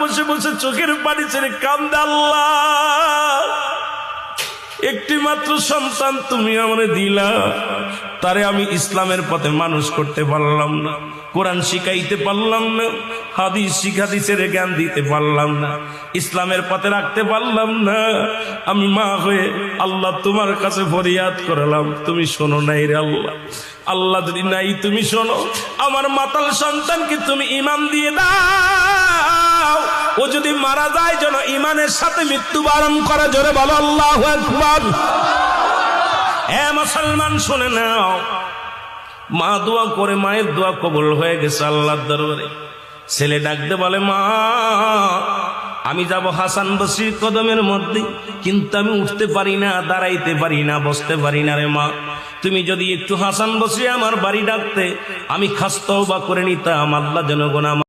বসে বসে চোখের পানি ছেড়ে কান্দে একটি মাত্র সন্তান তুমি আমারে দিলা। তারে আমি ইসলামের পথে মানুষ করতে পারলাম না, কোরআন শিখাইতে পারলাম না, হাদিস শিখাদিসের জ্ঞান দিতে পারলাম না, ইসলামের পথে রাখতে পারলাম না। আমি মা হয়ে আল্লাহ তোমার কাছে ফরিয়াদ করলাম, তুমি শোনো নাই রে আল্লাহ। আল্লাহ যদি নাই, তুমি শোনো। আমার মাতাল সন্তানকে তুমি ইমান দিয়ে দাও। ও যদি মারা যায়, যেন ইমানের সাথে মৃত্যুবরণ করা। জোরে বলো, আল্লাহ একবার এ মুসলমান, শুনে নাও। মা দোয়া করে, মায়ের দোয়া কবল হয়ে গেছে আল্লাহর দরবারে। ছেলে ডাকতে বলে, মা, আমি যাব হাসান বসির কদমের মধ্যে, কিন্তু আমি উঠতে পারি না, দাঁড়াইতে পারি না, বসতে পারি না রে মা। তুমি যদি একটু হাসান বসি আমার বাড়ি ডাকতে, আমি খাস্তও বা করে নিতাম, আল্লাহ জনগণ আমার